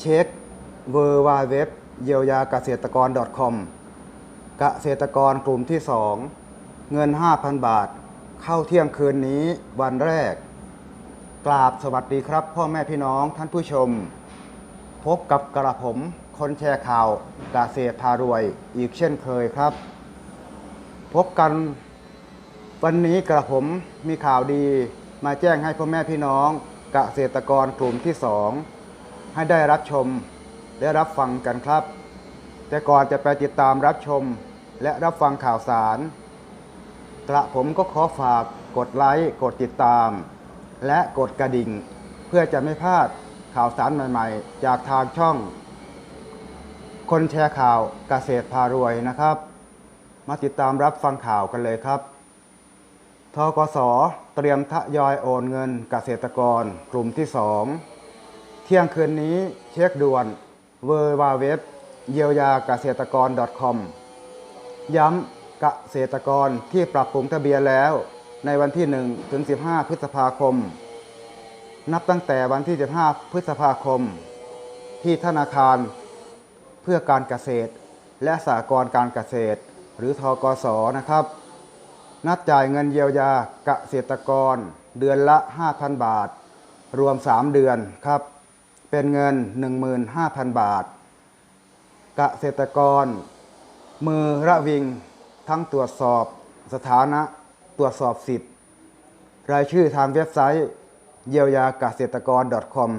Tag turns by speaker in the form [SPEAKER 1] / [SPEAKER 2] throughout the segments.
[SPEAKER 1] เช็ค w w w เยียวยาเกษตรกร .com เกษตรกรกลุ่มที่ 2 เงิน 5,000 บาท เข้าเที่ยงคืนนี้วันแรก กราบสวัสดีครับ พ่อแม่พี่น้องท่านผู้ชม พบกับกระผมคนแชร์ข่าวกาเษตรพารวยอีกเช่นเคยครับ พบกันวันนี้กระผมมีข่าวดีมาแจ้งให้พ่อแม่พี่น้องเกษตรกรกลุ่มที่สอง ให้ได้รับชมและรับฟังกันครับ แต่ก่อนจะไปติดตามรับชมและรับฟังข่าวสาร กระผมก็ขอฝากกดไลค์กดติดตาม และกดกระดิ่ง เพื่อจะไม่พลาดข่าวสารใหม่ๆ จากทางช่อง คนแชร์ข่าวเกษตรพารวยนะครับ มาติดตามรับฟังข่าวกันเลยครับทกสเตรียมทยอยโอนเงินเกษตรกรกลุ่มที่2 เที่ยงคืนนี้เช็คด่วน w w w เยียวยาเกษตรกร .com ย้ำเกษตรกรที่ปรับปรุงทะเบียนแล้ว ในวันที่ 1 ถึง 15 พฤษภาคม นับตั้งแต่วันที่ 15 พฤษภาคม ที่ธนาคาร เพื่อการเกษตร และสหกรณ์การเกษตร หรือทกสนะครับ นัดจ่ายเงินเยียวยาเกษตรกร เดือนละ 5,000 บาท รวม 3 เดือนครับ เป็นเงิน 15,000 บาท เกษตรกร มือระวิง ทั้งตรวจสอบสถานะตรวจสอบสิทธิ์รายชื่อทางเว็บไซต์เยียวยาเกษตรกร .com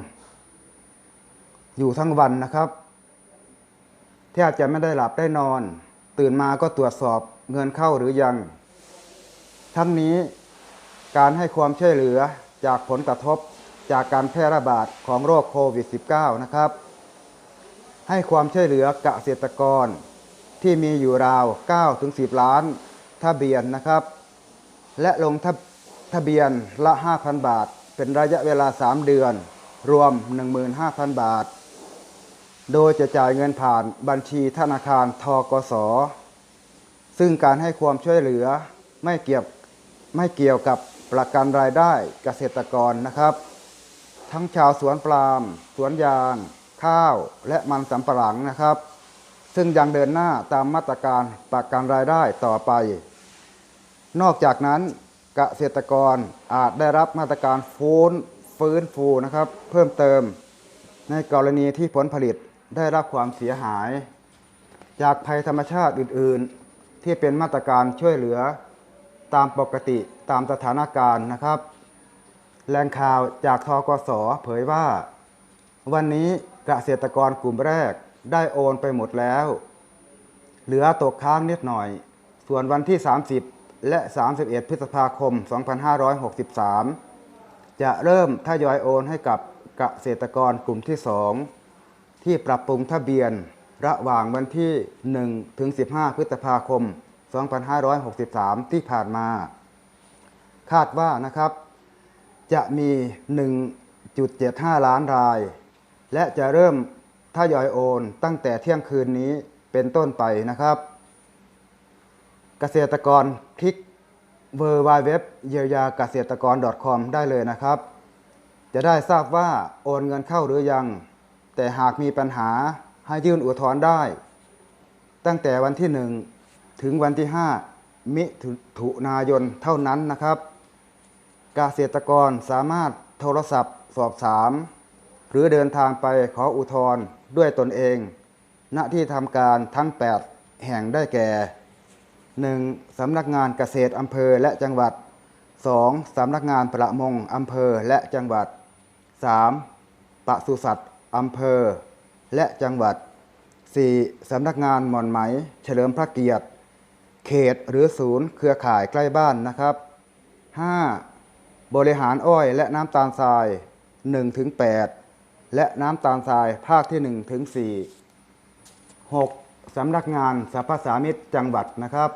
[SPEAKER 1] อยู่ทั้งวันนะครับแทบจะไม่ได้หลับได้นอน ตื่นมาก็ตรวจสอบเงินเข้าหรือยัง ทั้งนี้การให้ความช่วยเหลือจากผลกระทบ จากการแพร่ระบาดของโรคโควิด -19 นะครับ ให้ความช่วยเหลือเกษตรกรที่มีอยู่ราว 9-10 ล้านทะเบียนนะครับ และลงทะทะเบียนละ 5,000 บาท เป็นระยะเวลา 3 เดือน รวม 15,000 บาท โดยจะจ่ายเงินผ่านบัญชีธนาคารทกส ซึ่งการให้ความช่วยเหลือไม่เกี่ยวไม่เกี่ยวกับประกันรายได้เกษตรกรนะครับ ทั้งชาวสวนปาล์มสวนยาง ข้าว และมันสำปะหลังนะครับ ซึ่งยังเดินหน้าตามมาตรการประกันรายได้ต่อไป นอกจากนั้นเกษตรกรอาจได้รับมาตรการฟื้นฟื้นฟูนะครับ เพิ่มเติม ในกรณีที่ผลผลิตได้รับความเสียหาย จากภัยธรรมชาติอื่น ๆ ที่เป็นมาตรการช่วยเหลือตามปกติตามสถานการณ์นะครับ แหล่งข่าวจากทกสเผยว่า วันนี้เกษตรกรกลุ่มแรกได้โอนไปหมดแล้ว เหลือตกค้างนิดหน่อย ส่วนวันที่ 30 และ 31 พฤษภาคม 2563 จะเริ่มทยอยโอนให้กับเกษตรกรกลุ่มที่ 2 ที่ปรับปรุงทะเบียนระหว่างวันที่ 1 ถึง 15 พฤษภาคม 2563 ที่ผ่านมา คาดว่านะครับ จะมี 1.75 ล้านราย และจะเริ่มทยอยโอนตั้งแต่เที่ยงคืนนี้เป็นต้นไปนะครับ เกษตรกรคลิก w w w เยียวยาเกษตรกร .com ได้เลยนะครับ จะได้ทราบว่าโอนเงินเข้าหรือยัง แต่หากมีปัญหาให้ยื่นอุทธรณ์ได้ ตั้งแต่วันที่ 1 ถึงวันที่ 5 มิถุนายนเท่านั้นนะครับ เกษตรกรสามารถโทรศัพท์สอบถาม หรือเดินทางไปขออุทธรณ์ด้วยตนเอง ณที่ทำการทั้ง 8 แห่งได้แก่ 1. สำนักงานเกษตรอำเภอและจังหวัด 2. สำนักงานประมงอำเภอและจังหวัด 3. ปศุสัตว์อำเภอ และจังหวัด 4. สำนักงานหม่อนไหม เฉลิมพระเกียรติ เขตหรือศูนย์เครือข่ายใกล้บ้านนะครับ 5. บริหารอ้อยและน้ำตาลทราย 1-8 และน้ำตาลทรายภาคที่ 1-4 6. สำนักงานสรรพสามิตจังหวัดนะครับ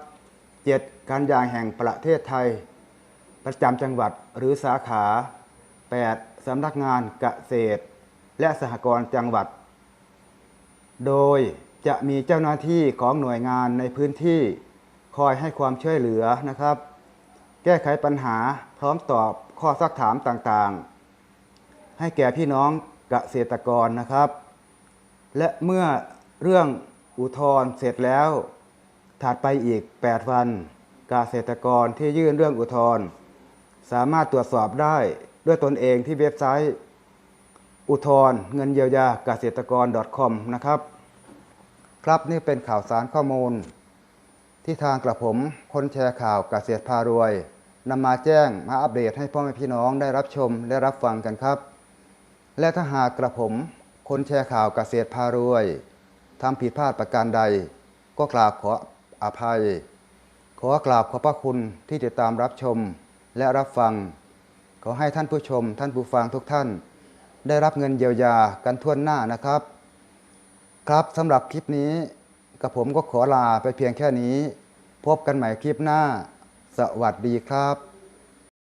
[SPEAKER 1] 7. การยางแห่งประเทศไทย ประจำจังหวัดหรือสาขา 8. สำนักงานเกษตร และสหกรณ์จังหวัด โดยจะมีเจ้าหน้าที่ของหน่วยงานในพื้นที่คอยให้ความช่วยเหลือนะครับ แก้ไขปัญหาพร้อมตอบ ข้อซักถามต่างๆ ให้แก่พี่น้องเกษตรกรนะครับ และเมื่อเรื่องอุทธรณ์เสร็จแล้ว ถัดไปอีก 8 วันเกษตรกรที่ยื่นเรื่องอุทธรณ์สามารถตรวจสอบได้ด้วยตนเองที่เว็บไซต์อุทธรณ์เงินเยียวยาเกษตรกร .com นะครับ ครับนี่เป็นข่าวสารข้อมูล ที่ทางกระผมคนแชร์ข่าวเกษตรพารวย นำมาแจ้งมาอัปเดตให้พ่อแม่พี่น้องได้รับชมและรับฟังกันครับ และถ้าหากกระผมคนแชร์ข่าวกเกษตรพารวยทำผิดพลาดประการใด ก็กราบขออภัย ขอกราบขอพระคุณที่ติดตามรับชมและรับฟัง ขอให้ท่านผู้ชม ท่านผู้ฟังทุกท่าน ได้รับเงินเยียวยากันทั่วหน้านะครับ ครับสำหรับคลิปนี้กับผมก็ขอลาไปเพียงแค่นี้ พบกันใหม่คลิปหน้า สวัสดีครับ